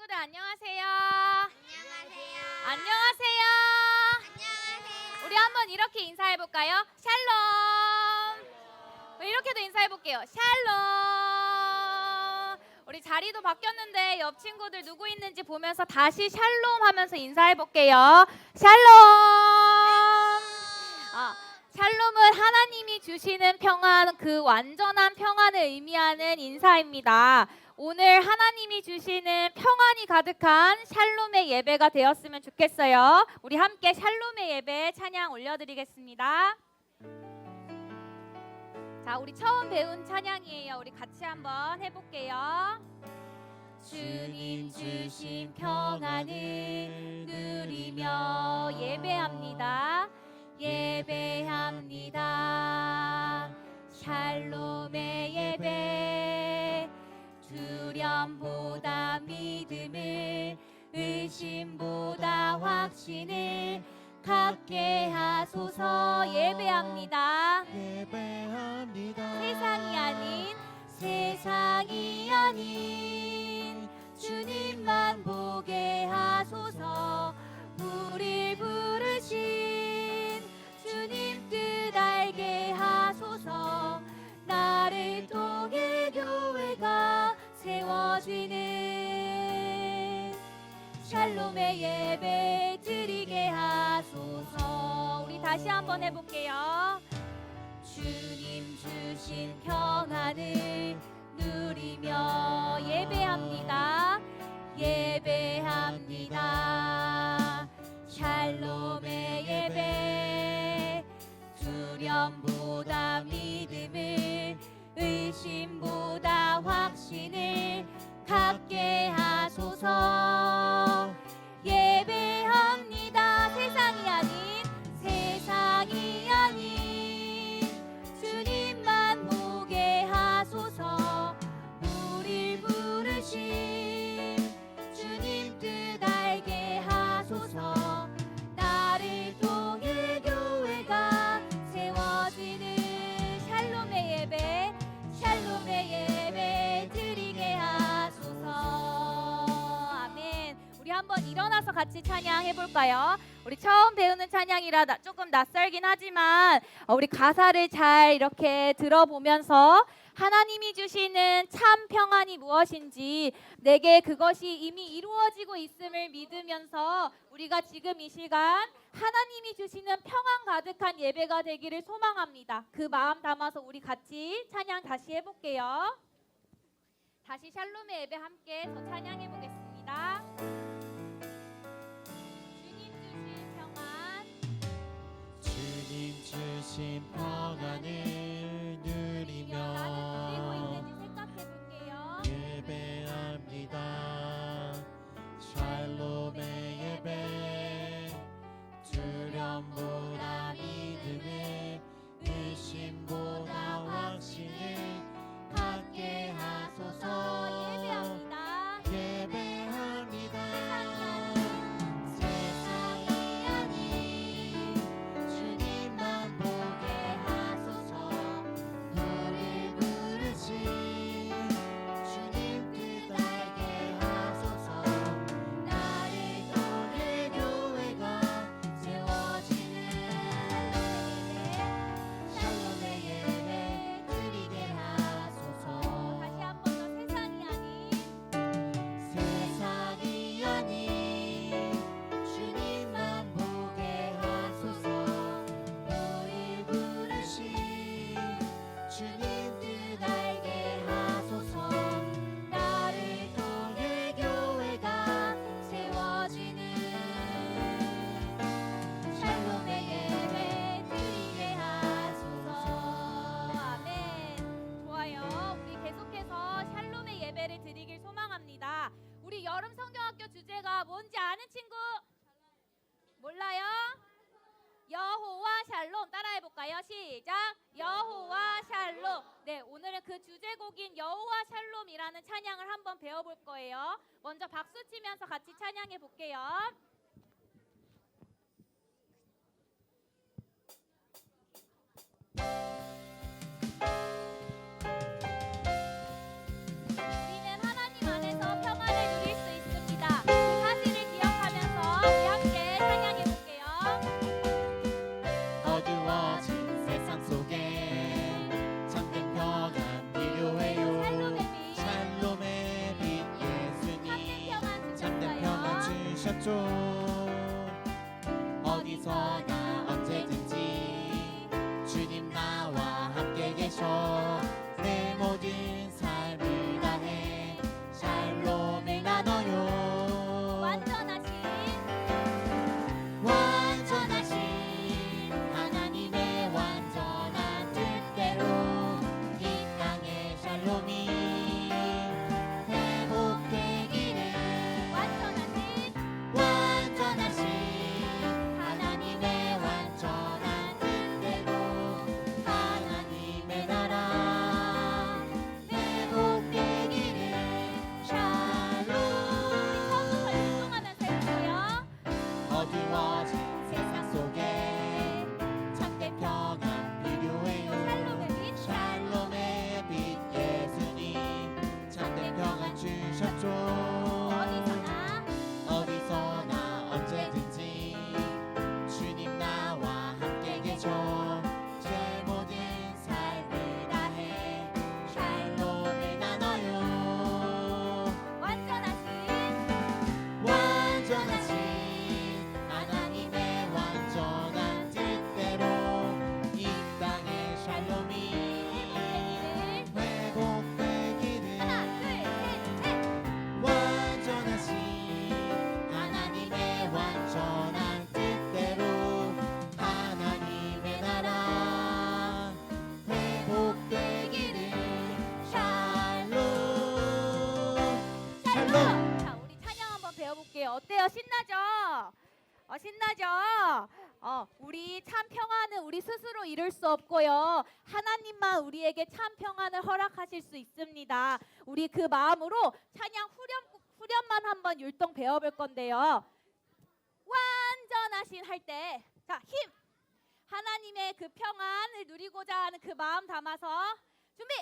친구들 안녕하세요. 안녕하세요. 안녕하세요. 안녕하세요. 우리 한번 이렇게 인사해 볼까요? 샬롬. 이렇게도 인사해 볼게요. 샬롬. 우리 자리도 바뀌었는데 옆 친구들 누구 있는지 보면서 다시 샬롬 하면서 인사해 볼게요. 샬롬. 아, 샬롬은 하나님이 주시는 평안, 그 완전한 평안을 의미하는 인사입니다. 오늘 하나님이 주시는 평안이 가득한 샬롬의 예배가 되었으면 좋겠어요. 우리 함께 샬롬의 예배 찬양 올려드리겠습니다. 자, 우리 처음 배운 찬양이에요. 우리 같이 한번 해볼게요. 주님 주신 평안을 누리며 예배합니다. 예배합니다. 샬롬의 예배 두려움보다 믿음을 의심보다 확신을 갖게 하소서 예배합니다. 예배합니다. 세상이 아닌 세상이 아닌 주님만 샬롬의 예배 드리게 하소서 우리 다시 한번 해볼게요 주님 주신 평안을 누리며 예배합니다. 예배합니다. 샬롬의 예배 두려움 같이 찬양해 볼까요? 우리 처음 배우는 찬양이라 나- 조금 낯설긴 하지만 어, 우리 가사를 잘 이렇게 들어보면서 하나님이 주시는 참 평안이 무엇인지 내게 그것이 이미 이루어지고 있음을 믿으면서 우리가 지금 이 시간 하나님이 주시는 평안 가득한 예배가 되기를 소망합니다. 그 마음 담아서 우리 같이 찬양 다시 해볼게요. 다시 샬롬의 예배 함께 더 찬양해 보겠습니다. 주님 주신 우리 여름 성경학교 주제가 뭔지 아는 친구? 몰라요? 여호와 샬롬 따라해 볼까요? 시작. 여호와 샬롬. 네, 오늘은 그 주제곡인 여호와 샬롬이라는 찬양을 한번 배워 볼 거예요. 먼저 박수 치면서 같이 찬양해 볼게요. 스스로 이룰 수 없고요. 하나님만 우리에게 참 평안을 허락하실 수 있습니다. 우리 그 마음으로 찬양 후렴 후렴만 한번 율동 배워볼 건데요. 완전하신 할 때, 자 힘. 하나님의 그 평안을 누리고자 하는 그 마음 담아서 준비.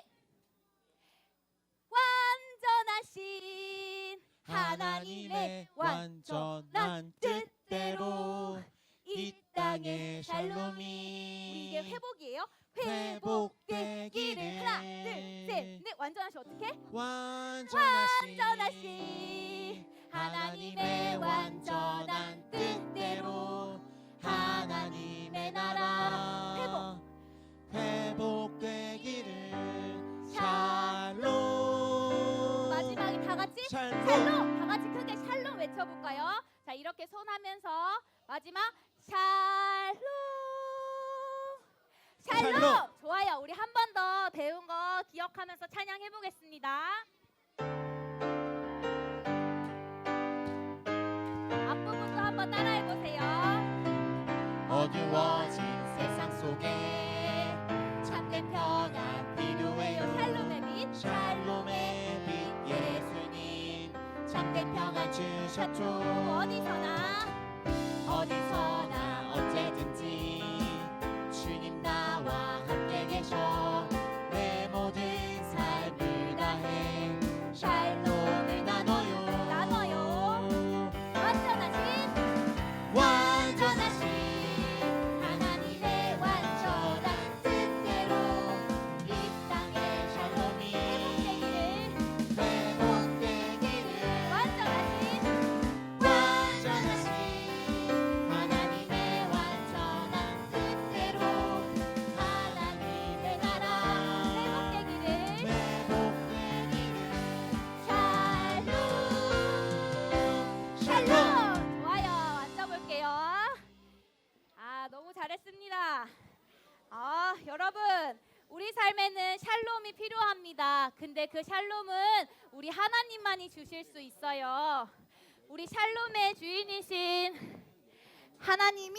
완전하신 하나님의 완전한 뜻대로 이 땅의 샬롬이 우리 이게 회복이에요. 회복되기를 하나 둘 셋 넷 완전하시 어떻게? 완전하신 완전하신 하나님의 완전한 뜻대로 하나님의 나라. 회복되기를 샬롬. 마지막에 다 같이 샬롬. 샬롬. 다 같이 크게 샬롬 외쳐볼까요? 자 이렇게 손 하면서 마지막 샬롬. 샬롬, 샬롬. 좋아요. 우리 한 번 더 배운 거 기억하면서 찬양해 보겠습니다. 앞부분도 한번 따라해 보세요. 어두워진 세상 속에 참된 평안 필요해요. 샬롬의 빛. 샬롬의 빛 예수님. 참된 평안 주셨죠. 어디서나 어디서나 필요합니다 근데 그 샬롬은 우리 하나님만이 주실 수 있어요 우리 샬롬의 주인이신 하나님이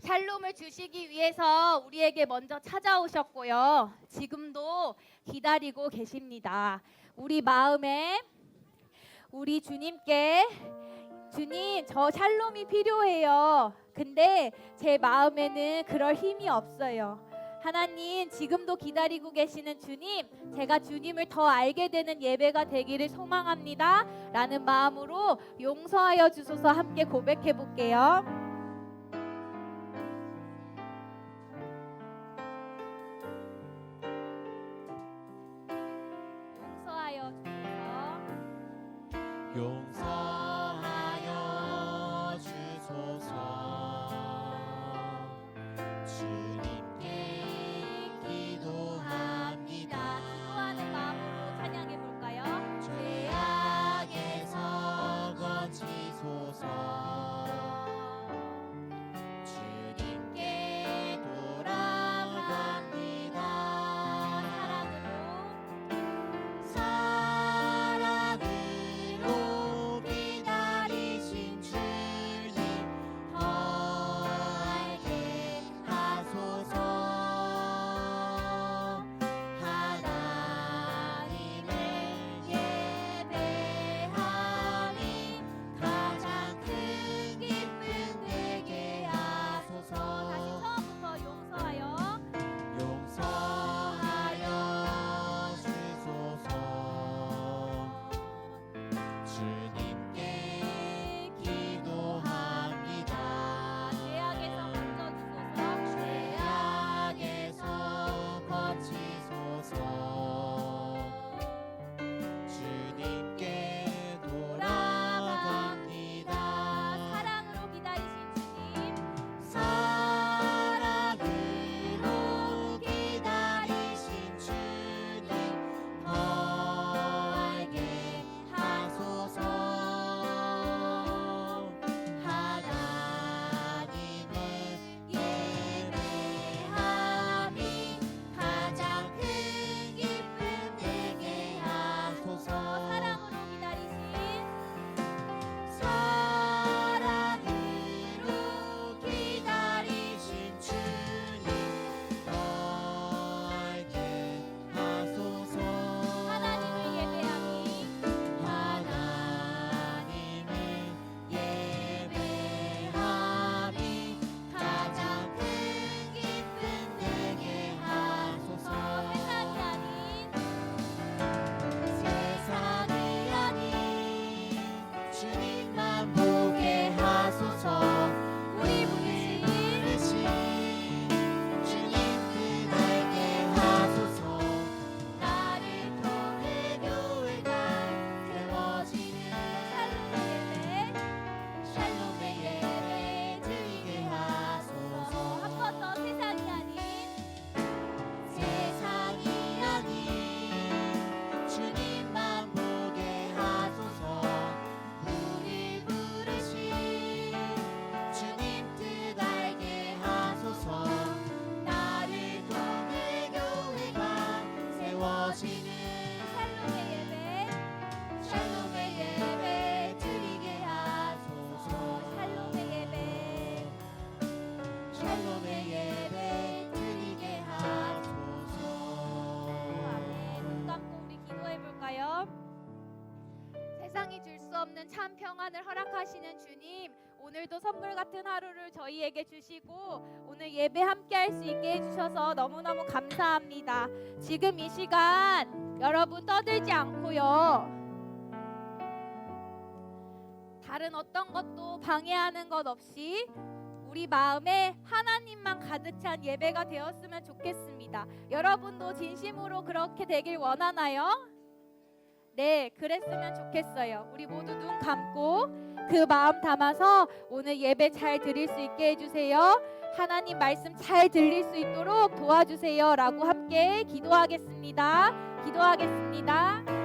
샬롬을 주시기 위해서 우리에게 먼저 찾아오셨고요. 지금도 기다리고 계십니다. 우리 마음에 우리 주님께 주님 저 샬롬이 필요해요. 근데 제 마음에는 그럴 힘이 없어요. 하나님 지금도 기다리고 계시는 주님 제가 주님을 더 알게 되는 예배가 되기를 소망합니다. 라는 마음으로 용서하여 주소서 함께 고백해 볼게요. 용서하여 주소서. 용서 하 없는 참 평안을 허락하시는 주님, 오늘도 선물 같은 하루를 저희에게 주시고 오늘 예배 함께 할 수 있게 해주셔서 너무너무 감사합니다. 지금 이 시간 여러분 떠들지 않고요. 다른 어떤 것도 방해하는 것 없이 우리 마음에 하나님만 가득 찬 예배가 되었으면 좋겠습니다. 여러분도 진심으로 그렇게 되길 원하나요? 네, 그랬으면 좋겠어요. 우리 모두 눈 감고 그 마음 담아서 오늘 예배 잘 드릴 수 있게 해주세요. 하나님 말씀 잘 들릴 수 있도록 도와주세요. 라고 함께 기도하겠습니다. 기도하겠습니다.